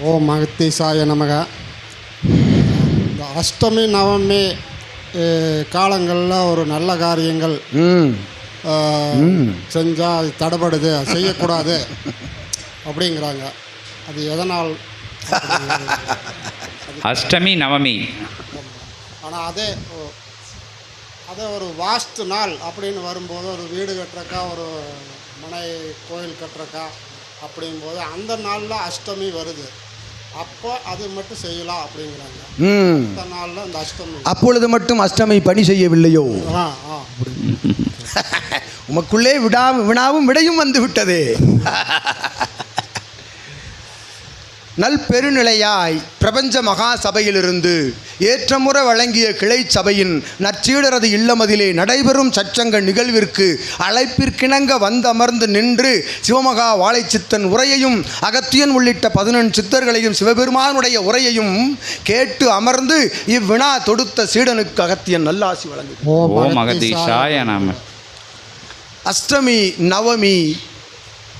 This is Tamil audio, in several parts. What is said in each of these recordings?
ஓ மகத்தீசாய நமக. இந்த அஷ்டமி நவமி காலங்களில் ஒரு நல்ல காரியங்கள் ம். செஞ்சால் அது தடைபடுது செய்யக்கூடாது அப்படிங்கிறாங்க. அது எதனால்? அஷ்டமி நவமி. ஆனால் அதே ஓ- அதே ஒரு வாஸ்து நாள் அப்படின்னு வரும்போது ஒரு வீடு கட்டுறக்கா ஒரு மனை கோயில் கட்டுறக்கா அப்படிங்கும்போது அந்த நாளில் அஷ்டமி வருது. அப்போ அது மட்டும் செய்யலாம் அப்படிங்கிறாங்க. ம். அந்த நாளில் இந்த அஷ்டமி. அப்பொழுது மட்டும் அஷ்டமி பணி செய்யவில்லையோ? உமக்குள்ளே விடா வினாவும் விடையும் வந்து விட்டதே. நல் பெருநிலையாய் பிரபஞ்ச மகா சபையிலிருந்து ஏற்றமுறை வழங்கிய கிளை சபையின் நற்சீடரது இல்லமதிலே நடைபெறும் சச்சங்க நிகழ்விற்கு அழைப்பிற்கிணங்க வந்தமர்ந்து நின்று சிவமகா வாழைச்சித்தன் உரையையும் அகத்தியன் உள்ளிட்ட பதினெண் சித்தர்களையும் சிவபெருமானுடைய உரையையும் கேட்டு அமர்ந்து இவ்வினா தொடுத்த சீடனுக்கு அகத்தியன் நல்லாசி வழங்கு. அஷ்டமி நவமி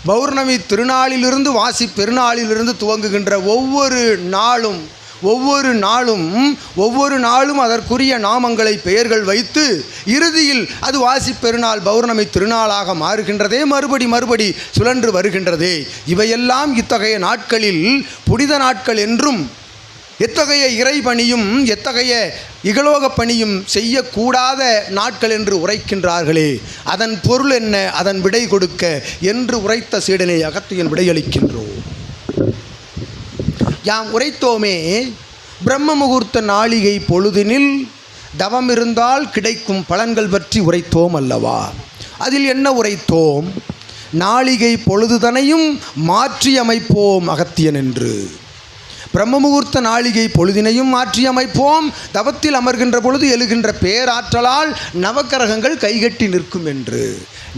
பௌர்ணமி திருநாளிலிருந்து வாசி பெருநாளிலிருந்து துவங்குகின்ற ஒவ்வொரு நாளும் ஒவ்வொரு நாளும் ஒவ்வொரு நாளும் அதற்குரிய நாமங்களை பெயர்கள் வைத்து இறுதியில் அது வாசி பெருநாள் பௌர்ணமி திருநாளாக மாறுகின்றதே மறுபடி மறுபடி சுழன்று வருகின்றதே. இவையெல்லாம் இத்தகைய நாட்களில் புனித நாட்கள் என்றும் எத்தகைய இறை பணியும் எத்தகைய இகலோக பணியும் செய்யக்கூடாத நாட்கள் என்று உரைக்கின்றார்களே. அதன் பொருள் என்ன? அதன் விடை கொடுக்க என்று உரைத்த சீடனை அகத்தியன் விடையளிக்கின்றோம். யாம் உரைத்தோமே பிரம்ம முகூர்த்த நாளிகை பொழுதினில் தவம் இருந்தால் கிடைக்கும் பலன்கள் பற்றி உரைத்தோம் அல்லவா? அதில் என்ன உரைத்தோம்? நாளிகை பொழுதுதனையும் மாற்றி அமைப்போம் அகத்தியன் என்று. பிரம்ம முகூர்த்த நாளிகை பொழுதினையும் மாற்றி அமைப்போம். தவத்தில் அமர்கின்ற பொழுது எழுகின்ற பேராற்றலால் நவக்கிரகங்கள் கைகட்டி நிற்கும் என்று.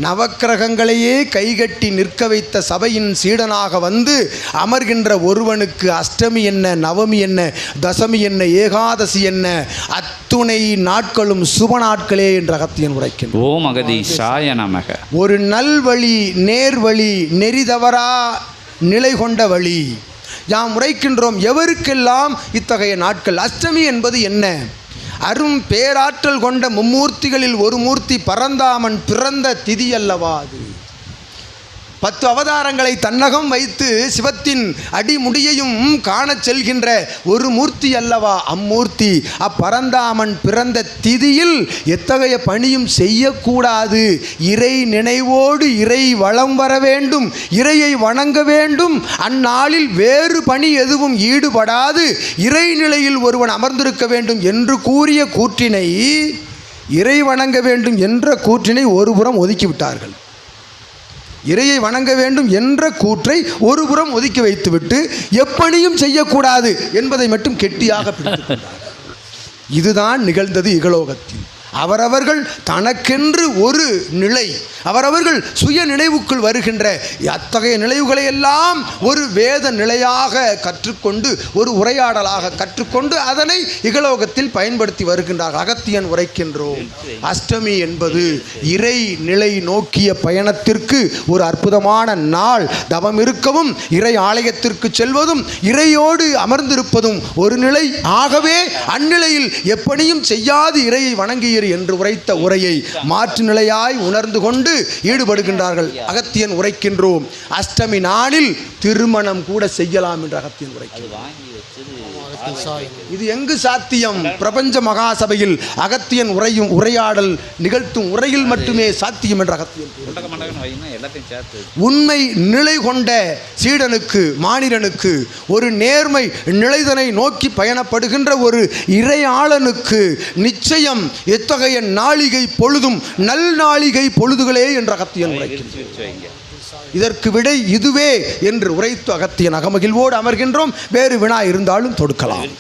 நவக்கிரகங்களையே கைகட்டி நிற்க வைத்த சபையின் சீடனாக வந்து அமர்கின்ற ஒருவனுக்கு அஷ்டமி என்ன நவமி என்ன தசமி என்ன ஏகாதசி என்ன அத்துணை நாட்களும் சுப நாட்களே என்று அகத்தியன் உரைக்கின்றான். ஓ மகதீஷாய நமக. ஒரு நல்வழி நேர்வழி நெறிதவறா நிலை கொண்ட வழி. யாம் உரைக்கின்றோம் எவருக்கெல்லாம் இத்தகைய நாட்கள்? அஷ்டமி என்பது என்ன? அரும் பேராற்றல் கொண்ட மும்மூர்த்திகளில் ஒரு மூர்த்தி பரந்தாமன் பிறந்த திதி அல்லவா அது? பத்து அவதாரங்களை தன்னகம் வைத்து சிவத்தின் அடிமுடியையும் காணச் செல்கின்ற ஒரு மூர்த்தி அல்லவா அம்மூர்த்தி? அப்பரந்தாமன் பிறந்த திதியில் எத்தகைய பணியும் செய்யக்கூடாது. இறை நினைவோடு இறை வளம் வர வேண்டும் இறையை வணங்க வேண்டும். அந்நாளில் வேறு பணி எதுவும் ஈடுபடாது. இறை நிலையில் ஒருவன் அமர்ந்திருக்க வேண்டும் என்று கூறிய கூற்றினை இறை வணங்க வேண்டும் என்ற கூற்றினை ஒருபுறம் ஒதுக்கிவிட்டார்கள் இறையை வணங்க வேண்டும் என்ற கூற்றை ஒருபுறம் ஒதுக்கி வைத்துவிட்டு எப்பணியும் செய்யக்கூடாது என்பதை மட்டும் கெட்டியாக இதுதான் நிகழ்ந்தது இகலோகத்தில். அவரவர்கள் தனக்கென்று ஒரு நிலை அவரவர்கள் சுய நினைவுக்குள் வருகின்ற அத்தகைய நினைவுகளை எல்லாம் ஒரு வேத நிலையாக கற்றுக்கொண்டு ஒரு உரையாடலாக கற்றுக்கொண்டு அதனை இகலோகத்தில் பயன்படுத்தி வருகின்றார். அகத்தியன் உரைக்கின்றோம். அஷ்டமி என்பது இறை நிலை நோக்கிய பயணத்திற்கு ஒரு அற்புதமான நாள். தவம் இருக்கவும் இறை ஆலயத்திற்கு செல்வதும் இறையோடு அமர்ந்திருப்பதும் ஒரு நிலை. ஆகவே அந்நிலையில் எப்படியும் செய்யாது இறையை வணங்குகிறீர் என்று உரைத்த உரையை மாற்று நிலையாய் உணர்ந்து கொண்டு ஈடுபடுகின்றார்கள். அகத்தியன் உரைக்கின்றோம். அஷ்டமி நாளில் திருமணம் கூட செய்யலாம் என்று அகத்தியன் உரைக்கின்றார் இது எங்கு சாத்தியம்? பிரபஞ்ச மகாசபையில் அகத்தியன் உரையும் உரையாடல் நிகழ்த்தும் உரையில் மட்டுமே சாத்தியம் என்று அகத்தியன் உண்மை நிலை கொண்ட சீடனுக்கு மானிடனுக்கு ஒரு நேர்மை நிலைதனை நோக்கி பயணப்படுகின்ற ஒரு இறையாளனுக்கு நிச்சயம் எத்தகைய நாளிகை பொழுதும் நல் நாளிகை பொழுதுகளே என்று அகத்தியன் வைங்க. இதற்கு விடை இதுவே என்று உரைத்து அகத்தியன் அகமகிழ்வோடு அமர்கின்றோம். வேறு வினா இருந்தாலும் தொடுக்கலாம்.